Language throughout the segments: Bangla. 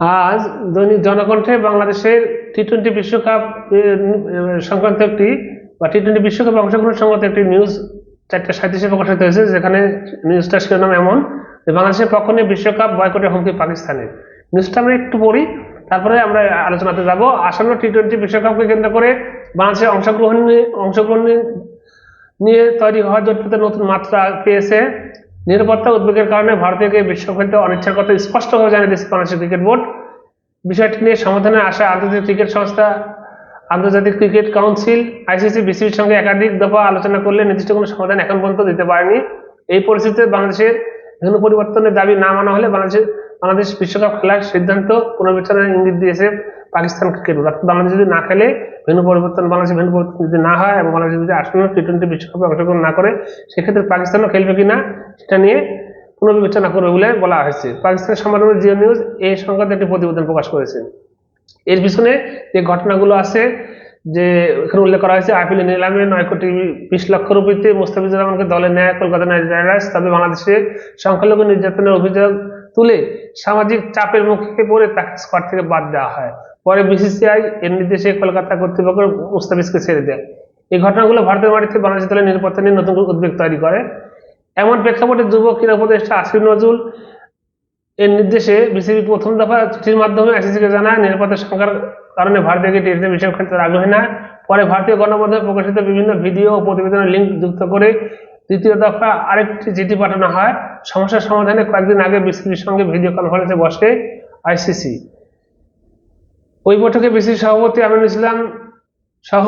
আজ দৈনিক জনকণ্ঠে বাংলাদেশের টি টোয়েন্টি বিশ্বকাপ সংক্রান্ত একটি বা টি টোয়েন্টি বিশ্বকাপে অংশগ্রহণ সংক্রান্ত একটি নিউজ চারটা সাঁত্রিশে প্রকাশিত হয়েছে, যেখানে নিউজটা শিরোনাম এমন, যে বাংলাদেশের পক্ষ নিয়ে বিশ্বকাপ বয়কটের হুমকি পাকিস্তানের। নিউজটা আমরা একটু পড়ি, তারপরে আমরা আলোচনাতে যাব। আসন্ন টি টোয়েন্টি বিশ্বকাপকে কেন্দ্র করে বাংলাদেশের অংশগ্রহণ নিয়ে, অংশগ্রহণ নিয়ে- তৈরি হওয়া জটিলতা নতুন মাত্রা পেয়েছে নিরাপত্তা উদ্বেগের কারণে ভারতীয়কে বিশ্ব খেলতে অনিচ্ছার কথা স্পষ্টভাবে জানিয়ে দিয়েছে বাংলাদেশ ক্রিকেট বোর্ড। বিষয়টি নিয়ে সমাধানে আসা আন্তর্জাতিক ক্রিকেট সংস্থা, আন্তর্জাতিক ক্রিকেট কাউন্সিল, আইসিসি, বিসিবির সঙ্গে একাধিক দফা আলোচনা করলে নির্দিষ্ট কোনো সমাধান এখন পর্যন্ত দিতে পারেনি। এই পরিস্থিতিতে বাংলাদেশের ভেন্যু পরিবর্তনের দাবি না মানা হলে বাংলাদেশের, বাংলাদেশ বিশ্বকাপ খেলার সিদ্ধান্ত পুনর্বিচারের ইঙ্গিত দিয়েছে পাকিস্তান ক্রিকেট বোর্ড অর্থাৎ বাংলাদেশ যদি না খেলে ভেন্যু পরিবর্তন, বাংলাদেশের ভেন্যু পরিবর্তন যদি না হয় এবং বাংলাদেশ যদি আসন্ন টি টোয়েন্টি বিশ্বকাপে অংশগ্রহণ না করে, সেক্ষেত্রে পাকিস্তানও খেলবে কিনা, সেটা নিয়ে পুনর্বিবেচনা করবে বলে বলা হয়েছে। পাকিস্তানের সংবাদ জিও নিউজ এই সংক্রান্ত একটি প্রতিবেদন প্রকাশ করেছে। এর পিছনে যে ঘটনাগুলো আছে, যে এখানে উল্লেখ করা হয়েছে আইপিএল নিলামে নয় কোটি বিশ লক্ষ রুপিতে মুস্তাফিজুর রহমানকে দলে নেয় কলকাতা নাইট রাইডার্স, তবে বাংলাদেশে সংখ্যালঘু নির্যাতনের অভিযোগ তুলে সামাজিক চাপের মুখে পড়ে তাকে স্কোয়াড থেকে বাদ দেওয়া হয়। পরে বিসিসিআই এর নির্দেশে কলকাতা কর্তৃপক্ষ মুস্তাফিজকে ছেড়ে দেয়। এই ঘটনাগুলো ভারতের মাটিতে বাংলাদেশ দলের নিরাপত্তা নিয়ে নতুন উদ্বেগ তৈরি করে। এমন প্রেক্ষাপটে যুব ক্রীড়া উপদেষ্টা আসিফ নজরুল এর নির্দেশে বিসিবি প্রথম দফা চিঠির মাধ্যমে আইসিসিকে জানায়, নিরাপত্তা সংখ্যার কারণে ভারতীয়কে টিভিতে বিষয় খেলতে আগ্রহী না পরে ভারতীয় গণমাধ্যমে প্রকাশিত বিভিন্ন ভিডিও ও প্রতিবেদনের লিঙ্ক যুক্ত করে দ্বিতীয় দফা আরেকটি চিঠি পাঠানো হয়। সমস্যার সমাধানে কয়েকদিন আগে বিসিবির সঙ্গে ভিডিও কনফারেন্সে বসে আইসিসি ওই বৈঠকে বিসিবি সভাপতি আমিনুল ইসলাম সহ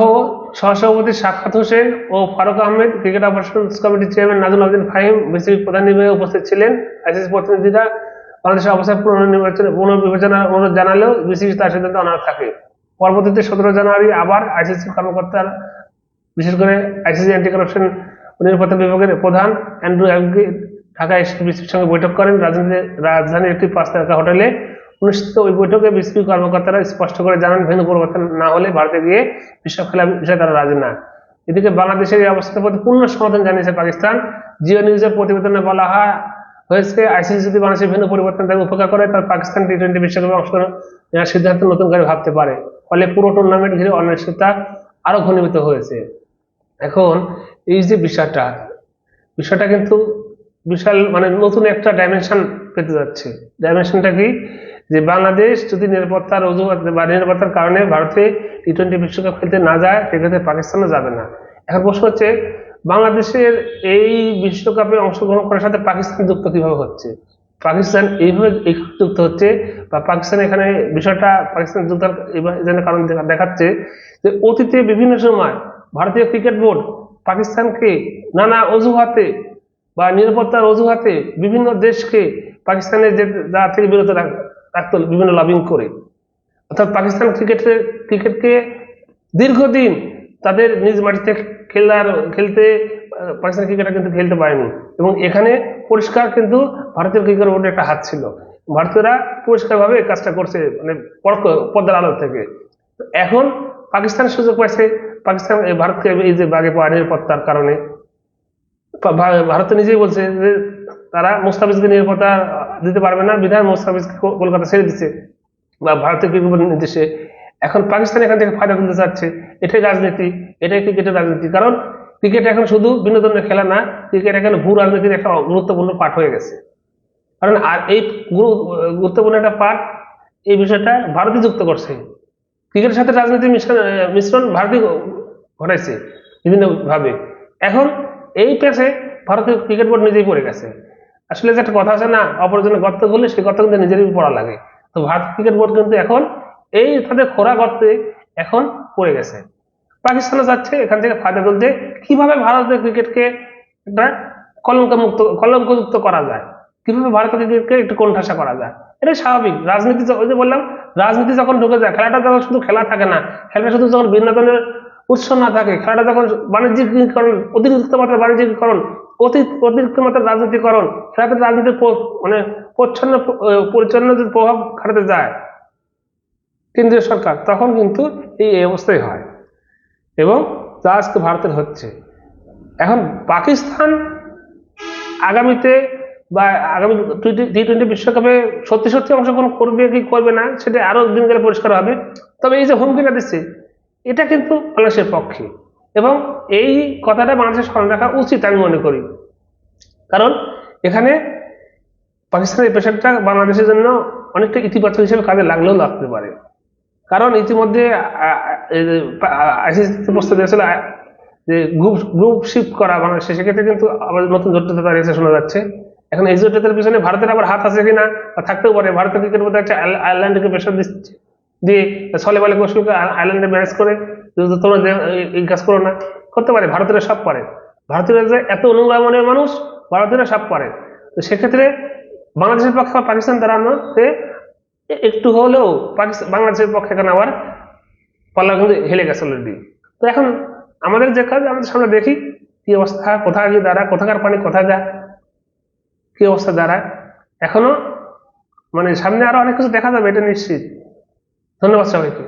সহসভাপতি সাক্ষাৎ হোসেন ও ফারুক আহমেদ, ক্রিকেট অপারেশনস কমিটির চেয়ারম্যান নাজুল আবদিন ফাহিম বিসিবির প্রধান নির্বাহী উপস্থিত ছিলেন। আইসিসি প্রতিনিধিরা বাংলাদেশের অবস্থার পুনর্নির্বাচন পুনর্বিবেচনার অনুরোধ জানালেও বিসিবি তার সিদ্ধান্ত অনার থাকে। পরবর্তীতে সতেরো জানুয়ারি আবার আইসিসি কর্মকর্তার, বিশেষ করে আইসিসি অ্যান্টি কারাপশন নিরাপত্তা বিভাগের প্রধান অ্যান্ড্রু অ্যাবগি ঢাকায় বিসিবির সঙ্গে বৈঠক করেন। রাজধানী রাজধানীর একটি পাঁচ তারকা হোটেলে অনুষ্ঠিত ওই বৈঠকে বিসিবি কর্মকর্তারা স্পষ্ট করে জানান ভেন্যু পরিবর্তন না হলে ভারতে গিয়ে বিশ্ব খেলা বিষয়ে তারা রাজি না। এদিকে বাংলাদেশের এই অবস্থার প্রতি পূর্ণ সমর্থন জানিয়েছে পাকিস্তান। জিও নিউজের প্রতিবেদনে বলা হয়, হয়েছে আইসিসি যদি বাংলাদেশের ভেন্যু পরিবর্তন তাকে উপেক্ষা করে তার পাকিস্তান টি টোয়েন্টি বিশ্বকাপে অংশগ্রহণ নেওয়ার সিদ্ধান্ত নতুন করে ভাবতে পারে। ফলে পুরো টুর্নামেন্ট ঘিরে অনিশ্চয়তা আরও ঘনীভূত হয়েছে। এখন এই যে বিষয়টা বিষয়টা কিন্তু বিশাল মানে নতুন একটা ডাইমেনশন পেতে যাচ্ছে। ডাইমেনশনটা কি? যে বাংলাদেশ যদি নিরাপত্তার অজুহাত বা নিরাপত্তার কারণে ভারতে টি টোয়েন্টি বিশ্বকাপ খেলতে না যায়, সেক্ষেত্রে পাকিস্তানও যাবে না। এখন প্রশ্ন হচ্ছে, বাংলাদেশের এই বিশ্বকাপে অংশগ্রহণ করার সাথে পাকিস্তান যুক্ত কীভাবে হচ্ছে? পাকিস্তান এইভাবে যুক্ত হচ্ছে বা পাকিস্তান এখানে বিষয়টা পাকিস্তান যুক্ত এখানে কারণ দেখাচ্ছে যে অতীতে বিভিন্ন সময় ভারতীয় ক্রিকেট বোর্ড পাকিস্তানকে নানা অজুহাতে বা নিরাপত্তার অজুহাতে বিভিন্ন দেশকে পাকিস্তানের যে যা থেকে বিরত রাখতো বিভিন্ন লবিং করে। অর্থাৎ পাকিস্তান ক্রিকেটের ক্রিকেটকে দীর্ঘদিন তাদের নিজ মাটিতে খেলার, খেলতে, পাকিস্তান ক্রিকেটার কিন্তু খেলতে পারেনি। এবং এখানে পরিষ্কার কিন্তু ভারতীয় ক্রিকেট বোর্ডের একটা হাত ছিল। ভারতীয়রা পরিষ্কারভাবে কাজটা করছে মানে পর্দার আলো থেকে। এখন পাকিস্তান সুযোগ পাইছে। পাকিস্তান ভারতকে এই যে বাগে পাওয়া নিরাপত্তার কারণে। ভারত নিজেই বলছে যে তারা মুস্তাফিজকে নিরাপত্তা দিতে পারবে না বিধায় মুস্তাফিজকে কলকাতা ছেড়ে দিচ্ছে, বা ভারতের ক্রিকেট নির্দেশে। এখন পাকিস্তান এখান থেকে ফায়দা তুলতে চাচ্ছে, এটাই রাজনীতি, এটাই ক্রিকেটের রাজনীতি। কারণ ক্রিকেট এখন শুধু বিনোদনের খেলা না, ক্রিকেট এখন ভূ রাজনীতির একটা গুরুত্বপূর্ণ পাঠ হয়ে গেছে। কারণ আর এই গুরু- গুরুত্বপূর্ণ একটা পাঠ, এই বিষয়টা ভারতই যুক্ত করছে। ক্রিকেটের সাথে রাজনীতি মিশ্রণ ভারতই ঘটাইছে বিভিন্ন ভাবে এখন এই পেশে ভারতীয় ক্রিকেট বোর্ড নিজেই পড়ে গেছে। আসলে যে একটা কথা আছে না, অপরজনের গর্ত করলে সেই গর্ত কিন্তু নিজেরই পড়া লাগে। তো ভারত ক্রিকেট বোর্ড কিন্তু এখন এই তাদের খোরা গর্তে এখন পড়ে গেছে। পাকিস্তানে যাচ্ছে, এখান থেকে ফায়দা তুলছে। কীভাবে ভারতের ক্রিকেটকে একটা কলঙ্ক মুক্ত কলঙ্কযুক্ত করা যায়? কীভাবে ভারতের ক্রিকেটকে একটু কোণঠাসা করা যায়? এটাই স্বাভাবিক। রাজনীতি ওই যে বললাম, রাজনীতি যখন ঢুকে যায়, খেলাটা যখন শুধু খেলা থাকে না, খেলাটা শুধু যখন বিনোদনের উৎস না থাকে, খেলাটা যখন বাণিজ্যিকীকরণ, অতিরিক্ত মাত্রার বাণিজ্যিকরণ অতি অতিরিক্ত মাত্রার রাজনীতিকরণ খেলাতে রাজনীতির মানে প্রচ্ছন্ন পরিচ্ছন্ন যদি প্রভাব খাটাতে যায় কেন্দ্রীয় সরকার, তখন কিন্তু এই অবস্থাই হয়। এবং তা আজকে ভারতের হচ্ছে। এখন পাকিস্তান আগামীতে বা আগামী টি টোয়েন্টি বিশ্বকাপে সত্যি সত্যি অংশগ্রহণ করবে কি করবে না, সেটা আরও দিন গেলে পরিষ্কার হবে। তবে এই যে হুমকিটা দিচ্ছে, এটা কিন্তু বাংলাদেশের পক্ষে এবং এই কথাটা বাংলাদেশের স্মরণ রাখা উচিত আমি মনে করি। কারণ এখানে পাকিস্তানের প্রেশারটা বাংলাদেশের জন্য অনেকটা ইতিবাচক হিসেবে কাজে লাগলেও লাগতে পারে। কারণ ইতিমধ্যে প্রস্তাব দিয়েছিল যে গ্রুপ গ্রুপ শিফট করা বাংলাদেশে, সেক্ষেত্রে কিন্তু আবার নতুন জটিলতা দাঁড়িয়েছে শোনা যাচ্ছে। এখন এই জটিলতার পিছনে ভারতের আবার হাত আছে কিনা থাকতেও পারে। ভারতের ক্রিকেট বোধ হচ্ছে আয়ার- আয়ারল্যান্ডকে প্রেশার দিচ্ছে। দিয়ে ছলে বলে কৌশলকে আয়ার- আয়ারল্যান্ডে ম্যানেজ করে যে তোমরা যে- এই- কাজ করো না, করতে পারে, ভারতীয়রা সব পারে। ভারতীয়রা যে এত অনুগ্রহ মনের মানুষ, ভারতীয়রা সব পারে। তো সেক্ষেত্রে বাংলাদেশের পক্ষে পাকিস্তান দাঁড়ানোতে একটু হলেও পাকিস্তান বাংলাদেশের পক্ষে এখন আবার পাল্লা কিন্তু হেলে গেছে অলরেডি তো এখন আমাদের যে কাজ, আমাদের সামনে দেখি কি অবস্থা, কোথায় গিয়ে দাঁড়া, কোথাকার পানি, কোথায় যায়, কি অবস্থা দাঁড়ায়। এখনও মানে সামনে আরও অনেক কিছু দেখা যাবে, এটা নিশ্চিত। ধন্যবাদ সবাইকে